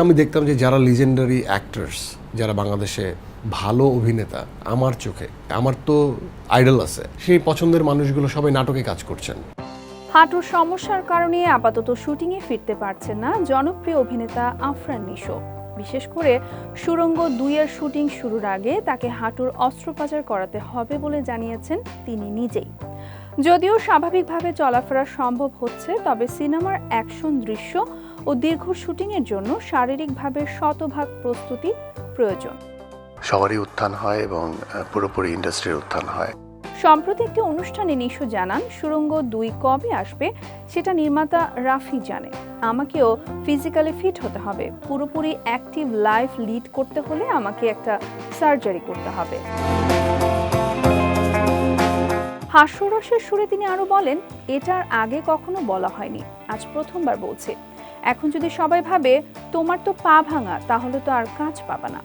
আমি দেখতাম যে যারা লিজেন্ডারি অ্যাক্টার্স যারা বাংলাদেশে ভালো অভিনেতা, আমার চোখে, আমার তো আইডল আছে, সেই পছন্দের মানুষগুলো সবাই নাটকে কাজ করছেন। হাঁটুর সমস্যার কারণে আপাতত শুটিংয়ে ফিরতে পারছেন না জনপ্রিয় অভিনেতা আফরান নিশো। বিশেষ করে সুরঙ্গ দুইয়ের শুটিং শুরুর আগে তাকে হাঁটুর অস্ত্রোপচার করাতে হবে বলে জানিয়েছেন তিনি নিজেই। যদিও স্বাভাবিকভাবে চলাফেরা সম্ভব হচ্ছে, তবে সিনেমার অ্যাকশন দৃশ্য ও দীর্ঘ শুটিংয়ের জন্য শারীরিকভাবে শতভাগ প্রস্তুতি প্রয়োজন। সবারই উত্থান হয় এবং পুরোপুরি ইন্ডাস্ট্রির উত্থান হয়। সম্প্রতি একটি অনুষ্ঠানে নিশো জানান সুরঙ্গ দুই কবে আসবে সেটা নির্মাতা রাফি জানে। আমাকেও ফিজিক্যালি ফিট হতে হবে। পুরোপুরি অ্যাক্টিভ লাইফ লিড করতে হলে আমাকে একটা সার্জারি করতে হবে। হাস্যরসের সুরে তিনি আরও বলেন এটার আগে কখনো বলা হয়নি। আজ প্রথমবার বলছি। এখন যদি সবাই ভাবে তোমার তো পা ভাঙা, তাহলে তো আর কাজ পাবা না।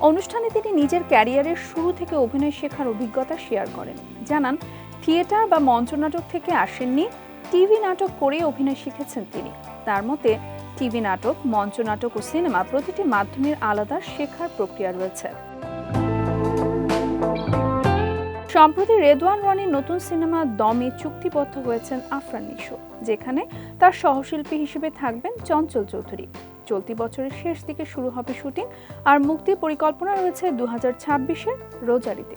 অনুষ্ঠানে তিনি নিজের ক্যারিয়ারের শুরু থেকে অভিনয় শেখার অভিজ্ঞতা শেয়ার করেন। জানান, থিয়েটার বা মঞ্চনাটক থেকে আসেননি, টিভি নাটক করে অভিনয় শিখেছেন তিনি। তার মতে, টিভি নাটক, মঞ্চনাটক ও সিনেমা প্রতিটি মাধ্যমের আলাদা শেখার প্রক্রিয়া রয়েছে। সম্প্রতি রেদওয়ান রনির নতুন সিনেমা দমে চুক্তিবদ্ধ হয়েছেন আফরান নিশো, যেখানে তার সহশিল্পী হিসেবে থাকবেন চঞ্চল চৌধুরী। চলতি বছরের শেষ দিকে শুরু হবে শুটিং, আর মুক্তির পরিকল্পনা রয়েছে দু হাজার ছাব্বিশের রোজারিতে।